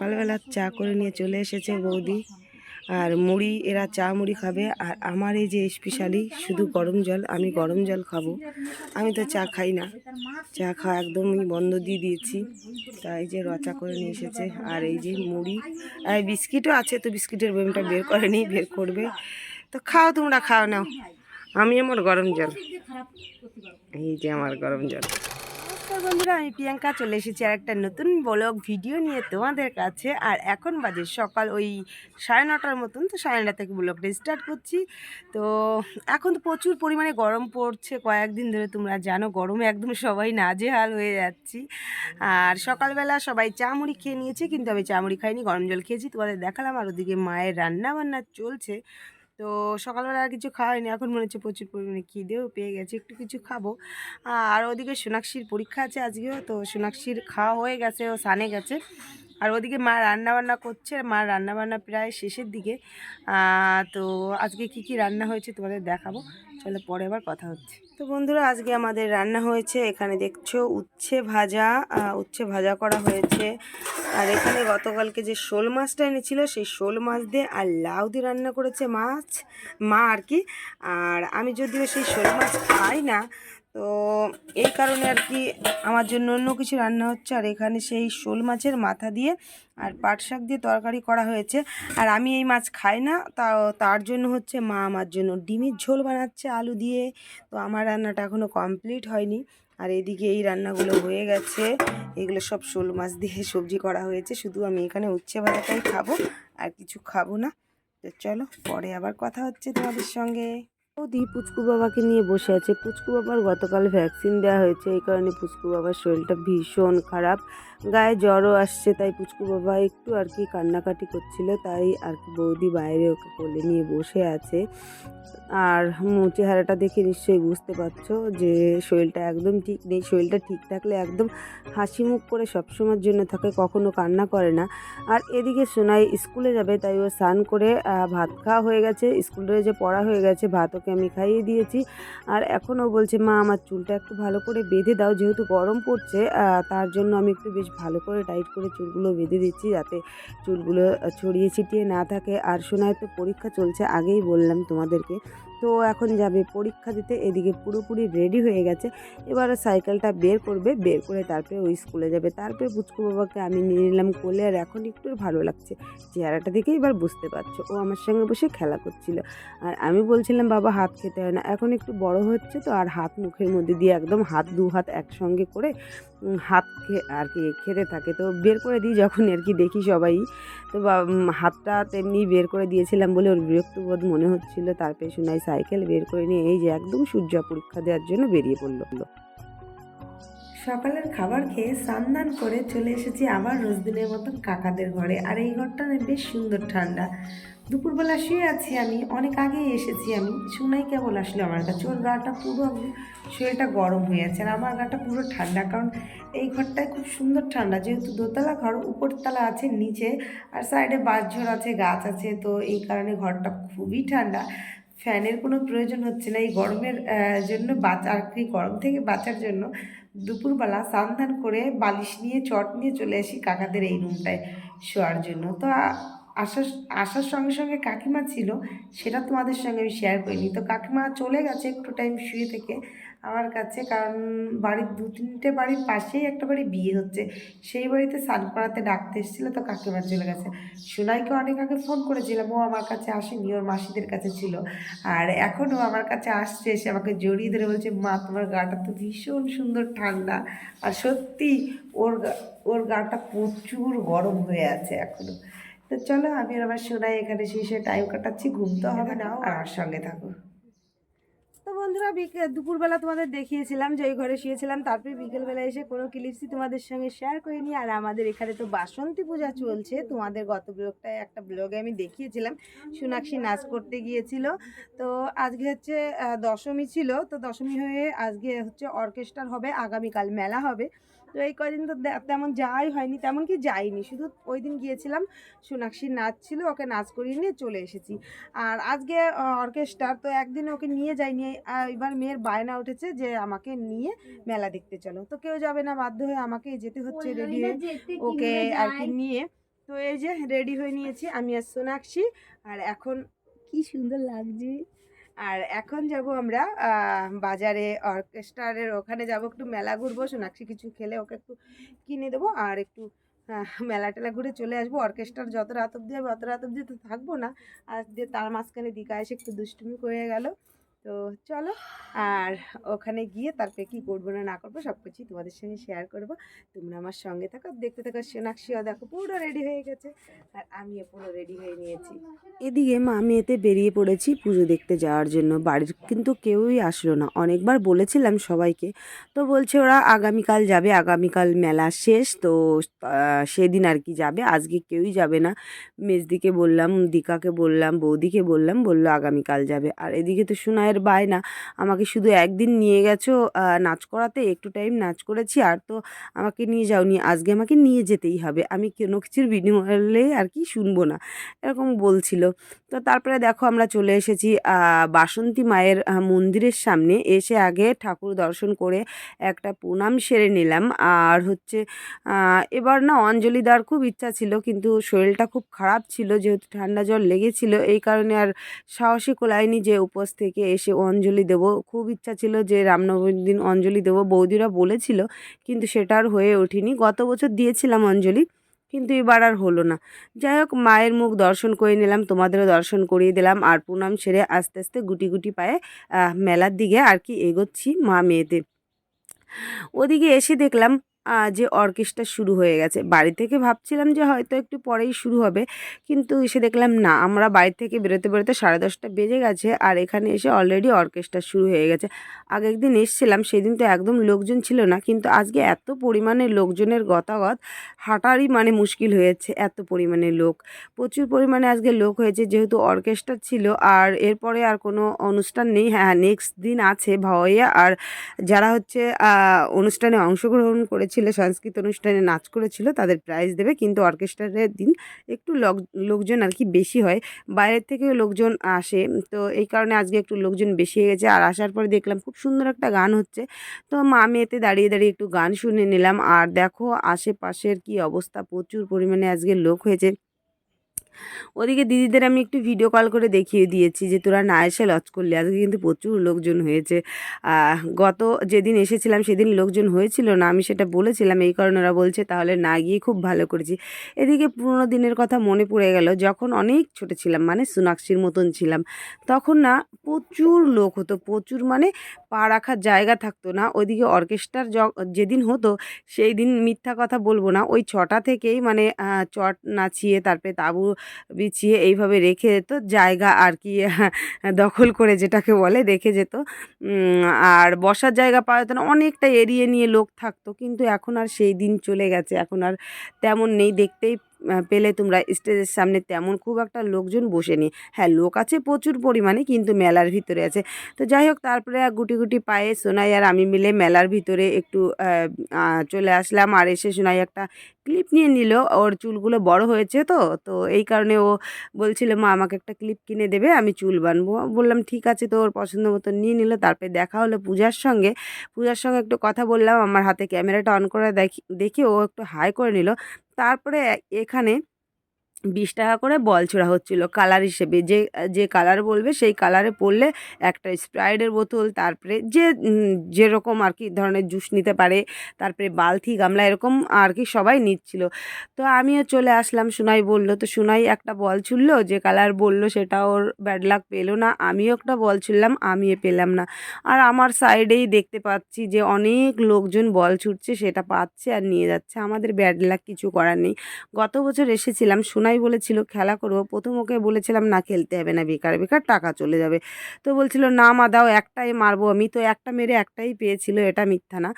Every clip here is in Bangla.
সকালবেলা চা করে নিয়ে চলে এসেছে বৌদি। আর মুড়ি, এরা চা মুড়ি খাবে। আর আমার এই যে স্পেশালি শুধু গরম জল, আমি গরম জল খাব। আমি তো চা খাই না। চা খাওয়া একদমই বন্ধ দিয়ে দিয়েছি। তাই যে রচা করে নিয়ে এসেছে। আর এই যে মুড়ি, আর বিস্কিটও আছে তো বিস্কিটের বেমটা বের করে করেনি বের করবে। তো খাও তোমরা, খাও নাও। আমি আমার গরম জল। এই যে আমার গরম জল। নমস্কার বন্ধুরা, আমি প্রিয়াঙ্কা চলে এসেছি আর একটা নতুন ব্লগ ভিডিও নিয়ে তোমাদের কাছে। আর এখন বাজে সকাল ওই সাড়ে নটার মতন, তো সাড়ে নটা থেকে ব্লগটা স্টার্ট করছি। তো এখন তো প্রচুর পরিমাণে গরম পড়ছে, কয়েকদিন ধরে তোমরা জানো গরমে একদম সবাই নাজেহাল হয়ে যাচ্ছি। আর সকালবেলা সবাই চা মুড়ি খেয়ে নিয়েছে, কিন্তু আমি চা মুড়ি খাইনি, গরম জল খেয়েছি, তোমাদের দেখালাম। আর ওদিকে মায়ের রান্না বান্না চলছে তো সকালবেলা আর কিছু খাওয়াইনি এখন মনে হচ্ছে প্রচুর পরিমাণে খিদেও পেয়ে গেছে, একটু কিছু খাব। আর ওদিকে সোনাক্ষীর পরীক্ষা আছে আজকেও, তো সোনাক্ষীর খাওয়া হয়ে গেছে, ও সানে গেছে। আর ওদিকে মা রান্না বান্না করছে, মা রান্না বান্না প্রায় শেষের দিকে। তো আজকে কি কি রান্না হয়েছে তোমাদের দেখাবো। চলো পরে আবার কথা হচ্ছে। তো বন্ধুরা, আজকে আমাদের রান্না হয়েছে, এখানে দেখছ উচ্ছে ভাজা উচ্ছে ভাজা করা হয়েছে। আর এখানে গতকালকে যে শোল মাছটা এনেছিল, সেই শোল মাছ দিয়ে আর লাউ দিয়ে রান্না করেছে মাছ, মা আর কি। আর আমি যদিও সেই শোল মাছ খাই না তো এই কারণে আর কি আমার জন্য অন্য কিছু রান্না হচ্ছে। আর এখানে সেই শোল মাছের মাথা দিয়ে আর পাট শাক দিয়ে তরকারি করা হয়েছে। আর আমি এই মাছ খাই না তা তার জন্য হচ্ছে মা আমার জন্য ডিমের ঝোল বানাচ্ছে আলু দিয়ে। তো আমার রান্নাটা এখনও কমপ্লিট হয়নি। আর এদিকে এই রান্নাগুলো হয়ে গেছে। এগুলো সব শোল মাছ দিয়ে সবজি করা হয়েছে। শুধু আমি এখানে উচ্ছে ভাজাটাই খাব, আর কিছু খাব না। তো চলো, পরে আবার কথা হচ্ছে তোমাদের সঙ্গে। বৌদি পুচকু বাবাকে নিয়ে বসে আছে। পুচকু বাবার গতকাল ভ্যাকসিন দেওয়া হয়েছে এই কারণে পুচকু বাবার শরীরটা ভীষণ খারাপ। গায়ে জ্বরও আসছে তাই পুচকু বাবা একটু আর কি কান্নাকাটি করছিল তাই আর কি বৌদি বাইরে ওকে কোলে নিয়ে বসে আছে। আর হুম, চেহারাটা দেখে নিশ্চয়ই বুঝতে পারছ যে শরীরটা একদম ঠিক নেই শরীরটা ঠিক থাকলে একদম হাসি মুখ করে সবসময়ের জন্য থাকে কখনো কান্না করে না। আর এদিকে সোনাই স্কুলে যাবে তাই ও স্নান করে ভাত খাওয়া হয়ে গেছে স্কুলে যে পড়া হয়ে গেছে ভাত ওকে আমি খাইয়ে দিয়েছি। আর এখনও বলছে, মা, আমার চুলটা একটু ভালো করে বেঁধে দাও, যেহেতু গরম পড়ছে তার জন্য আমি একটু বেশ ভালো করে টাইট করে চুলগুলো বেঁধে দিচ্ছি, যাতে চুলগুলো ছড়িয়ে ছিটিয়ে না থাকে। আর শোনায় তো পরীক্ষা চলছে, আগেই বললাম তোমাদেরকে। তো এখন যাবে পরীক্ষা দিতে, এদিকে পুরোপুরি রেডি হয়ে গেছে। এবার সাইকেলটা বের করবে, বের করে তারপরে ওই স্কুলে যাবে। তারপরে পুচকু বাবাকে আমি নিয়ে নিলাম কোলে আর এখন একটু ভালো লাগছে। চেহারাটা দেখে এবার বুঝতে পারছ, ও আমার সঙ্গে বসে খেলা করছিল। আর আমি বলছিলাম, বাবা, হাত খেতে হয় না। এখন একটু বড় হচ্ছে তো, আর হাত মুখের মধ্যে দিয়ে একদম হাত দু হাত একসঙ্গে করে হাত আর কি খেতে থাকে। তো বের করে দিই যখন আর কি দেখি সবাই। তো হাতটা তেমনি বের করে দিয়েছিলাম বলে ওর বিরক্তবোধ মনে হচ্ছিল। তারপরে শোনাই সাইকেল বের করে নিয়ে এই যে একদম সূর্য পরীক্ষা দেওয়ার জন্য বেরিয়ে পড়ল। সকালের খাবার খেয়ে স্নান করে চলে এসেছি আবার রোজ দিনের মতন কাকাদের ঘরে। আর এই ঘরটা বেশ সুন্দর ঠান্ডা। দুপুরবেলা শুয়ে আছি আমি, অনেক আগেই এসেছি আমি। শোনাই কেবল আসলো আমার কাছে। ওর গাটা পুরো শরীরটা গরম হয়ে আছে আর আমার গাটা পুরো ঠান্ডা। কারণ এই ঘরটায় খুব সুন্দর ঠান্ডা। যেহেতু দোতলা ঘর, উপরতলা আছে, নিচে আর সাইডে বাঁশঝোড় আছে, গাছ আছে, তো এই কারণে ঘরটা খুবই ঠান্ডা। ফ্যানের কোনো প্রয়োজন হচ্ছে না। এই গরমের জন্য বাঁচা, আর কি গরম থেকে বাঁচার জন্য দুপুরবেলা স্নান করে বালিশ নিয়ে, চট নিয়ে চলে আসি কাকাদের এই রুমটায় শোয়ার জন্য। তো আসার আসার সঙ্গে সঙ্গে কাকিমা ছিল, সেটা তোমাদের সঙ্গে আমি শেয়ার করিনি। তো কাকিমা চলে গেছে একটু টাইম শুয়ে থেকে আমার কাছে, কারণ বাড়ির দু তিনটে বাড়ির পাশেই একটা বাড়ি বিয়ে হচ্ছে। সেই বাড়িতে স্নান করাতে ডাকতে এসেছিল, তো কাকিমা চলে গেছে। সোনাইকে অনেক আগে ফোন করেছিলাম, ও আমার কাছে আসেনি, ওর মাসিদের কাছে ছিল। আর এখনও আমার কাছে আসছে, এসে আমাকে জড়িয়ে ধরে বলছে, মা, তোমার গাটা তো ভীষণ সুন্দর ঠান্ডা। আর সত্যি ওর ওর গাটা প্রচুর গরম হয়ে আছে এখনও তো চলো, আমি আর আমার সোনাই এখানে শুয়ে টাইম কাটাচ্ছি ঘুমতে হবে না আর আমার সঙ্গে থাকো। তো বন্ধুরা দুপুরবেলা তোমাদের দেখিয়েছিলাম যে ওই ঘরে শুয়েছিলাম, তারপরে বিকেলবেলা এসে কোনো ক্লিপসই তোমাদের সঙ্গে শেয়ার করিনি। আর আমাদের এখানে তো বাসন্তী পূজা চলছে, তোমাদের গত ব্লগটায় একটা ব্লগে আমি দেখিয়েছিলাম, সোনাক্ষী নাচ করতে গিয়েছিল। তো আজকে হচ্ছে দশমী ছিল, তো দশমী হয়ে আজকে হচ্ছে অর্কেস্ট্রার হবে, আগামীকাল মেলা হবে। তো এই কদিন তো তেমন যাওয়াই হয়নি তেমন কি যাইনি। শুধু ওই দিন গিয়েছিলাম সোনাক্ষীর নাচ ছিল ওকে নাচ করিয়ে নিয়ে চলে এসেছি। আর আজকে অর্কেস্ট্রার তো একদিন ওকে নিয়ে যাইনি। এবার মেয়ের বায়না উঠেছে যে আমাকে নিয়ে মেলা দেখতে চলো। তো কেউ যাবে না বাধ্য হয়ে আমাকে যেতে হচ্ছে রেডি হয়ে ওকে আর কি নিয়ে। তো এই যে রেডি হয়ে নিয়েছি আমি আর সোনাক্ষী। আর এখন কি সুন্দর লাগছে। আর এখন যাব আমরা বাজারে অর্কেস্ট্রারের ওখানে যাব, একটু মেলা ঘুরবো, সোনাক্ষী কিছু খেলে ওকে একটু কিনে দেবো আর একটু মেলা টেলা ঘুরে চলে আসব। অর্কেস্ট্রার যত রাত অব্দি হবে, অত রাত অব্দি তো থাকব না। আর যে তার মাঝখানে দিকা এসে একটু দুষ্টুমি করে গেল। তো চলো, আর ওখানে গিয়ে তারপরে কী করব না না করব সব কিছুই তোমাদের সঙ্গে শেয়ার করব। তোমরা আমার সঙ্গে থাকো, দেখতে থাকো, সোনাক্ষীও দেখো, পুরো রেডি হয়ে গেছে। আর আমিও পুরো রেডি হয়ে নিয়েছি। এদিকে মা এতে বেরিয়ে পড়েছি পুজো দেখতে যাওয়ার জন্য। বাড়ির কিন্তু কেউই আসলো না। অনেকবার বলেছিলাম সবাইকে। তো বলছে ওরা আগামীকাল যাবে, আগামীকাল মেলা শেষ। তো সেদিন আর কি যাবে, আজকে কেউই যাবে না। মেজদিকে বললাম, দিকাকে বললাম, বৌদিকে বললাম, বলল আগামীকাল যাবে। আর এদিকে তো সোনায়ের বায়না। আমাকে শুধু একদিন নিয়ে গেছো নাচ করাতে, একটু টাইম নাচ করেছি, আর তো আমাকে নিয়ে যাওনি, আজকে আমাকে নিয়ে যেতেই হবে। আমি কোনো কিছুর বিনিময়ে আর কি শুনব না, এরকম বলছিল। তো তারপরে দেখো আমরা চলে এসেছি বাসন্তী মায়ের মন্দিরের সামনে। এসে আগে ঠাকুর দর্শন করে একটা প্রণাম সেরে নিলাম। আর হচ্ছে এবার না অঞ্জলি দেওয়ার খুব ইচ্ছা ছিল, কিন্তু শরীরটা খুব খারাপ ছিল, যেহেতু ঠান্ডা জল লেগেছিল। এই কারণে আর সাহসী কোলায়নি যে উপোস থেকে এসে অঞ্জলি দেবো। খুব ইচ্ছা ছিল যে রামনবমীর দিন অঞ্জলি দেবো, বৌদিরা বলেছিল, কিন্তু সেটা আর হয়ে ওঠেনি। গত বছর দিয়েছিলাম অঞ্জলি, কিন্তু এবার আর হলো না। যাই হোক, মায়ের মুখ দর্শন করে নিলাম, তোমাদেরও দর্শন করিয়ে দিলাম, আর প্রণাম সেরে আস্তে আস্তে গুটি গুটি পায়ে মেলার দিকে আর কি এগোচ্ছি মা মেয়েদের। ওদিকে এসে দেখলাম যে অর্কেস্ট্রা শুরু হয়ে গেছে। বাড়ি থেকে ভাবছিলাম যে হয়তো একটু পরেই শুরু হবে। কিন্তু এসে দেখলাম, না, আমরা বাড়ি থেকে বেরোতে বেরোতে সাড়ে দশটা বেজে গেছে আর এখানে এসে অলরেডি অর্কেস্ট্রা শুরু হয়ে গেছে। আগের দিন এসছিলাম, সেদিন তো একদম লোকজন ছিল না। কিন্তু আজকে এত পরিমাণে লোকজনের গতাগত হাঁটারই মানে মুশকিল হয়েছে এত পরিমাণে লোক। প্রচুর পরিমাণে আজকে লোক হয়েছে, যেহেতু অর্কেস্ট্রা ছিল। আর এরপরে আর কোনো অনুষ্ঠান নেই। হ্যাঁ নেক্সট দিন আছে ভাওয়াইয়া। আর যারা হচ্ছে অনুষ্ঠানে অংশগ্রহণ করেছিল সংস্কৃত অনুষ্ঠানে নাচ করেছিল, তাদের প্রাইজ দেবে। কিন্তু অর্কেস্ট্রারের দিন একটু লোক লোকজন আর কি বেশি হয়। বাইরের থেকেও লোকজন আসে। তো এই কারণে আজকে একটু লোকজন বেশি হয়ে গেছে। আর আসার পরে দেখলাম খুব সুন্দর একটা গান হচ্ছে। তো মা মেয়েতে দাঁড়িয়ে দাঁড়িয়ে একটু গান শুনে নিলাম। আর দেখো, আশেপাশের কি অবস্থা? প্রচুর পরিমাণে আজকে লোক হয়েছে। ওদিকে দিদিদের আমি একটু ভিডিও কল করে দেখিয়ে দিয়েছি যে তোরা না এসে লজ করলি। আজকে কিন্তু প্রচুর লোকজন হয়েছে। গত যেদিন এসেছিলাম সেদিন লোকজন হয়েছিল না, আমি সেটা বলেছিলাম। এই কারণে ওরা বলছে, তাহলে না গিয়ে খুব ভালো করেছি। এদিকে পুরোনো দিনের কথা মনে পড়ে গেল, যখন অনেক ছোট ছিলাম মানে সোনাক্ষীর মতন ছিলাম, তখন না প্রচুর লোক হতো, প্রচুর মানে পা রাখার জায়গা থাকতো না। ওইদিকে অর্কেস্ট্রার যেদিন হতো, সেই দিন মিথ্যা কথা বলব না। ওই ছটা থেকেই মানে চট নাচিয়ে, তারপরে তাঁবু বিছিয়ে এইভাবে রেখে যেত। জায়গা আর কি দখল করে যেটাকে বলে, রেখে যেত। আর বসার জায়গা পাওয়া যেত না। অনেকটা এরিয়ে নিয়ে লোক থাকতো। কিন্তু এখন আর সেই দিন চলে গেছে। এখন আর তেমন নেই। দেখতেই পেলে তোমরা স্টেজের সামনে তেমন খুব একটা লোকজন বসে নেই। হ্যাঁ লোক আছে প্রচুর পরিমাণে, কিন্তু মেলার ভিতরে আছে। তো যাই হোক, তারপরে গুটি গুটি পায়ে সোনাই আর আমি মিলে মেলার ভিতরে একটু চলে আসলাম। আর এসে সোনাই একটা ক্লিপ নিয়ে নিল। ওর চুলগুলো বড় হয়েছে তো তো এই কারণে ও বলছিল, মা, আমাকে একটা ক্লিপ কিনে দেবে, আমি চুল বানবো। বললাম, ঠিক আছে। তো ওর পছন্দ মতো নিয়ে নিল। তারপরে দেখা হলো পূজার সঙ্গে। পূজার সঙ্গে একটু কথা বললাম। আমার হাতে ক্যামেরাটা অন করে দেখি, দেখে ও একটু হাই করে নিল। তারপরে এখানে বিশ টাকা করে বল ছোড়া হচ্ছিল কালার হিসেবে। যে যে কালার বলবে, সেই কালারে পড়লে একটা স্প্রাইডের বোতল, তারপরে যে যেরকম আর কি ধরনের জুস নিতে পারে, তারপরে বালতি, গামলা, এরকম আর কি সবাই নিচ্ছিল। তো আমিও চলে আসলাম, সুনাই বলল, তো সুনাই একটা বল ছুড়লো, যে কালার বলল সেটা ওর ব্যাড লাক পেল না, আমিও একটা বল ছুড়লাম, আমিও পেলাম না। আর আমার সাইডেই দেখতে পাচ্ছি যে অনেক লোকজন বল ছুটছে, সেটা পাচ্ছে আর নিয়ে যাচ্ছে। আমাদের ব্যাড লাক কিছু করার নেই। গত বছর এসেছিলাম, সোনাই সোনাই বলেছিল, খেলা করব। প্রথম ওকে বলেছিলাম, না, খেলতে হবে না, বেকার বেকার, টাকা চলে যাবে। তো বলছিল, না মা, দাও, একটাই মারবো। আমি তো একটা মেরে একটাই পেয়েছিল, এটা মিথ্যা না।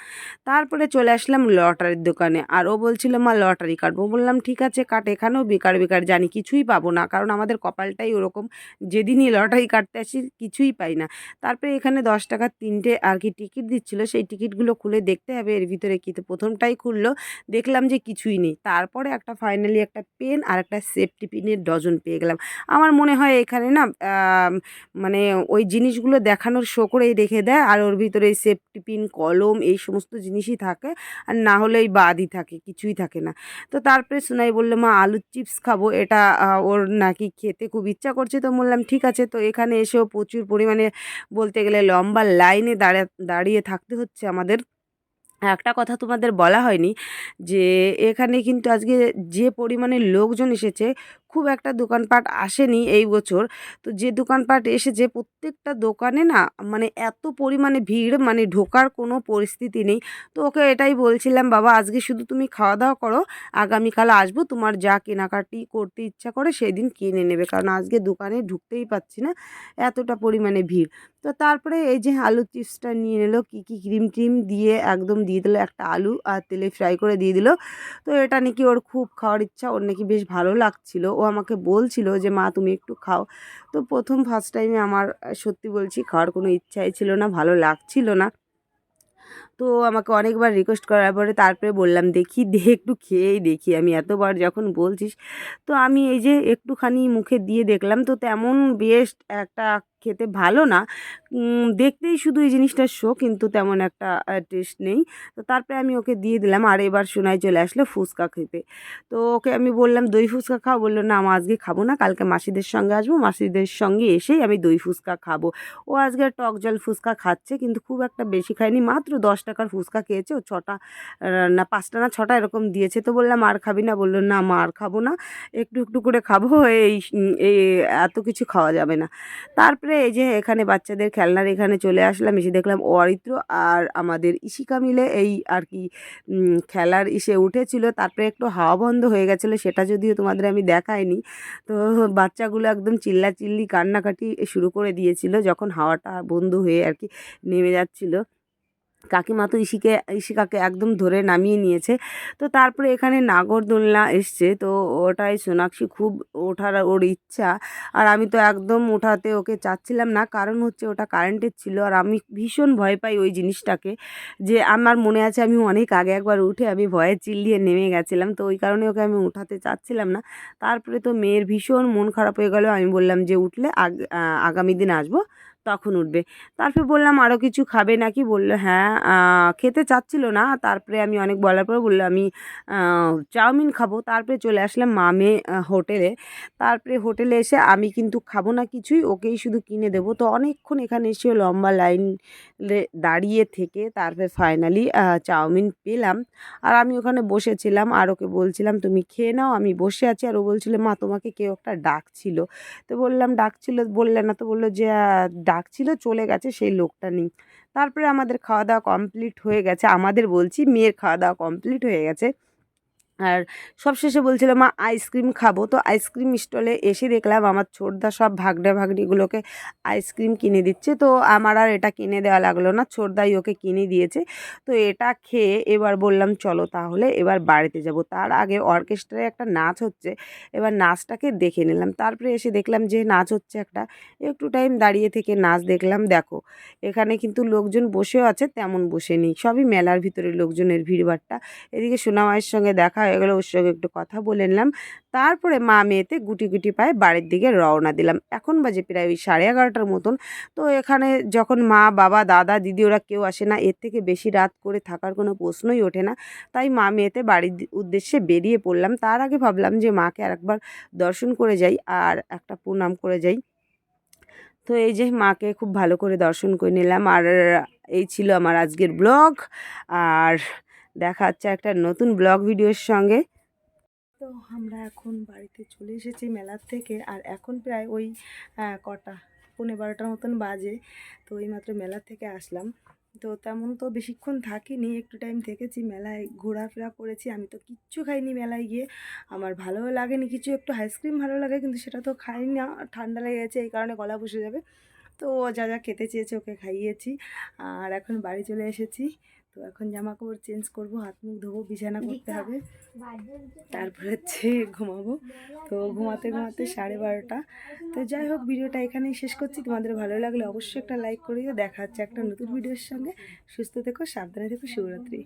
তারপরে চলে আসলাম লটারির দোকানে, আর ও বলছিল, মা, লটারি কাটবো। বললাম, ঠিক আছে, কাট, এখানেও বেকার বেকার, জানি, কিছুই পাবো না, কারণ আমাদের কপালটাই ওরকম। যেদিনই লটারি কাটতে আসি, কিছুই পাই না। তারপরে এখানে দশ টাকার তিনটে আর কি টিকিট দিচ্ছিল, সেই টিকিটগুলো খুলে দেখতে হবে, এর ভিতরে কী, তো প্রথমটাই খুললো, দেখলাম যে কিছুই নেই। তারপরে একটা, ফাইনালি একটা পেন আর একটা সেফটি পিনের ডজন পেয়ে গেলাম। আমার মনে হয় এখানে না মানে ওই জিনিসগুলো দেখানোর শো করেই রেখে দেয়, আর ওর ভিতরে এই সেফটি পিন কলম, এই সমস্ত জিনিসই থাকে, আর না হলে ওই বাদই থাকে, কিছুই থাকে না। তো তারপরে সোনাই বলল, মা, আলুর চিপস খাব, এটা ওর নাকি খেতে খুব ইচ্ছা করছে। তো বললাম, ঠিক আছে। তো এখানে এসেও প্রচুর পরিমাণে বলতে গেলে লম্বা লাইনে দাঁড়া, দাঁড়িয়ে থাকতে হচ্ছে আমাদের। একটা কথা তোমাদের বলা হয়নি যে এখানে কিন্তু আজকে যে পরিমাণে লোকজন এসেছে খুব একটা দোকানপাট আসেনি এই বছর। তো যে দোকানপাট এসেছে, প্রত্যেকটা দোকানে না মানে এত পরিমাণে ভিড় মানে ঢোকার কোনো পরিস্থিতি নেই। তো ওকে এটাই বলছিলাম, বাবা, আজকে শুধু তুমি খাওয়া দাওয়া করো, আগামীকাল আসব, তোমার যা কেনাকাটি করতে ইচ্ছা করে সেই দিন কিনে নেবে। কারণ আজকে দোকানে ঢুকতেই পাচ্ছি না এতটা পরিমাণে ভিড়। তো তারপরে এই যে আলু চিপসটা নিয়ে নিলো, কী কী ক্রিম ট্রিম দিয়ে একদম দিয়ে দিলো, একটা আলু আর তেলে ফ্রাই করে দিয়ে দিলো। তো এটা নাকি ওর খুব খাওয়ার ইচ্ছা, ওর নাকি বেশ ভালো লাগছিল। আমাকে বলছিল যে, মা, তুমি একটু খাও। তো প্রথম ফার্স্ট টাইমে আমার, সত্যি বলছি, খাওয়ার কোনো ইচ্ছাই ছিল না, ভালো লাগছিল না। তো আমাকে অনেকবার রিকোয়েস্ট করার পরে তারপরে বললাম, দেখি, দে, একটু খেয়েই দেখি। আমি এতবার যখন বলছিস, তো আমি এই যে একটুখানি মুখে দিয়ে দেখলাম, তো তেমন বেশ একটা খেতে ভালো না। দেখতেই শুধু এই জিনিসটার শো কিন্তু তেমন একটা টেস্ট নেই। তো তারপরে আমি ওকে দিয়ে দিলাম, আর এবার শোনায় চলে আসলো ফুচকা খেতে। তো ওকে আমি বললাম, দই ফুচকা খাও? বলল, না আমি আজকে খাব না, কালকে মাসিদের সঙ্গে আসব, মাসিদের সঙ্গে এসেই আমি দই ফুচকা খাব। ও আজকে টক জল ফুচকা খাচ্ছে, কিন্তু খুব একটা বেশি খায়নি, মাত্র দশ টাকার ফুচকা খেয়েছে, ও ছটা না পাঁচটা না ছটা এরকম দিয়েছে। তো বললাম, আর খাবি না? বলল, না মা, আর খাব না। একটু একটু করে খাব, এই এই এত কিছু খাওয়া যাবে না। তারপরে এই যে এখানে বাচ্চাদের খেলনার এখানে চলে আসলাম, এসে দেখলাম অরিত্র আর আমাদের ইশিকা মিলে এই আর কি খেলার ইসে উঠেছিল। তারপরে একটু হাওয়া বন্ধ হয়ে গেছিল, সেটা যদিও তোমাদের আমি দেখাইনি। তো বাচ্চাগুলো একদম চিল্লা চিল্লি কান্নাকাটি শুরু করে দিয়েছিল, যখন হাওয়াটা বন্ধ হয়ে আর কি নেমে যাচ্ছিল। কাকিমা তো ইশিকে ইশিকাকে একদম ধরে নামিয়ে নিয়েছে। তো তারপরে এখানে নাগরদোলনা এসছে। তো ওটাই সোনাক্ষী খুব ওঠার ওর ইচ্ছা। আর আমি তো একদম ওঠাতে ওকে চাচ্ছিলাম না। কারণ হচ্ছে ওটা কারেন্টের ছিল। আর আমি ভীষণ ভয় পাই ওই জিনিসটাকে। যে আমার মনে আছে আমি অনেক আগে একবার উঠে আমি ভয়ে চিল্লিয়ে নেমে গেছিলাম। তো ওই কারণে ওকে আমি উঠাতে চাচ্ছিলাম না। তারপরে তো মেয়ের ভীষণ মন খারাপ হয়ে গেল। আমি বললাম যে উঠলে আগ আগামী দিন আসব। তখন উঠবে। তারপরে বললাম আরও কিছু খাবে নাকি? বলল হ্যাঁ খেতে চাচ্ছিল না। তারপরে আমি অনেক বলার পর বলল, আমি চাউমিন খাব। তারপরে চলে আসলাম মামে হোটেলে। তারপরে হোটেলে এসে আমি কিন্তু খাব না কিছুই, ওকেই শুধু কিনে দেবো। তো অনেকক্ষণ এখানে এসে লম্বা লাইন দাঁড়িয়ে থেকে তারপরে ফাইনালি চাউমিন পেলাম। আর আমি ওখানে বসেছিলাম আর ওকে বলছিলাম, তুমি খেয়ে নাও। আমি বসে আছি আর ও বলছিল, মা, তোমাকে কেউ একটা ডাকছিল। তো বললাম, ডাকছিল? বললে না। তো বলল যে ডাকছিল, চলে গেছে সেই লোকটা নেই তারপরে আমাদের খাওয়া দাওয়া কমপ্লিট হয়ে গেছে। আমাদের বলছি, মেয়ের খাওয়া দাওয়া কমপ্লিট হয়ে গেছে। আর সবশেষে বলছিল মা, আইসক্রিম খাব। তো আইসক্রিম স্টলে এসে দেখলাম আমার ছোটদা সব ভাগড়া ভাগড়িগুলোকে আইসক্রিম কিনে দিচ্ছে। তো আমার আর এটা কিনে দেওয়া লাগল না, ছোটদাই ওকে কিনে দিয়েছে। তো এটা খেয়ে এবার বললাম, চলো তাহলে এবার বাড়িতে যাব। তার আগে অর্কেস্ট্রায় একটা নাচ হচ্ছে, এবার নাচটাকে দেখে নিলাম। তারপরে এসে দেখলাম যে নাচ হচ্ছে একটা, একটু টাইম দাঁড়িয়ে থেকে নাচ দেখলাম, দেখো, এখানে কিন্তু লোকজন বসেও আছে, তেমন বসে নেই। সবই মেলার ভিতরে লোকজনের ভিড়ভাট্টা এদিকে সোনামায়ের সঙ্গে দেখা হয়ে গেলো, ওর সঙ্গে একটু কথা বলে নিলাম। তারপরে মা মেয়েতে গুটি গুটি পায়ে বাড়ির দিকে রওনা দিলাম। এখন বাজে প্রায় ওই সাড়ে এগারোটার মতন। তো এখানে যখন মা, বাবা, দাদা, দিদি ওরা কেউ আসে না, এর থেকে বেশি রাত করে থাকার কোনো প্রশ্নই ওঠে না। তাই মা মেয়েতে বাড়ির উদ্দেশ্যে বেরিয়ে পড়লাম। তার আগে ভাবলাম যে মাকে আরেকবার দর্শন করে যাই আর একটা প্রণাম করে যাই। তো এই যে মাকে খুব ভালো করে দর্শন করে নিলাম। আর এই ছিল আমার আজকের ব্লগ। আর দেখা হচ্ছে একটা নতুন ব্লগ ভিডিওর সঙ্গে। তো আমরা এখন বাড়িতে চলে এসেছি মেলার থেকে, আর এখন প্রায় ওই কটা, পৌনে বারোটার মতন বাজে, তো এই মাত্র মেলার থেকে আসলাম। তো তেমন তো বেশিক্ষণ থাকিনি, একটু টাইম থেকেছি, মেলায় ঘোরাফেরা করেছি। আমি তো কিচ্ছু খাইনি মেলায় গিয়ে। আমার ভালোও লাগেনি, কিছু একটু আইসক্রিম ভালো লাগে, কিন্তু সেটা তো খাই না, ঠান্ডা লেগে গেছে, এই কারণে গলা বসে যাবে। তো যা যা খেতে চেয়েছে ওকে খাইয়েছি, আর এখন বাড়ি চলে এসেছি। তো এখন জামা কাপড় চেঞ্জ করব হাত মুখ ধোবো বিছানা করতে হবে। তারপর হচ্ছে ঘুমাবো। তো ঘুমাতে ঘুমাতে সাড়ে বারোটা। তো যাই হোক ভিডিওটা এখানেই শেষ করছি। তোমাদের ভালো লাগলে অবশ্যই একটা লাইক করে দেখা হচ্ছে একটা নতুন ভিডিওর সঙ্গে। সুস্থ থেকো সাবধানে থেকো। শিবরাত্রি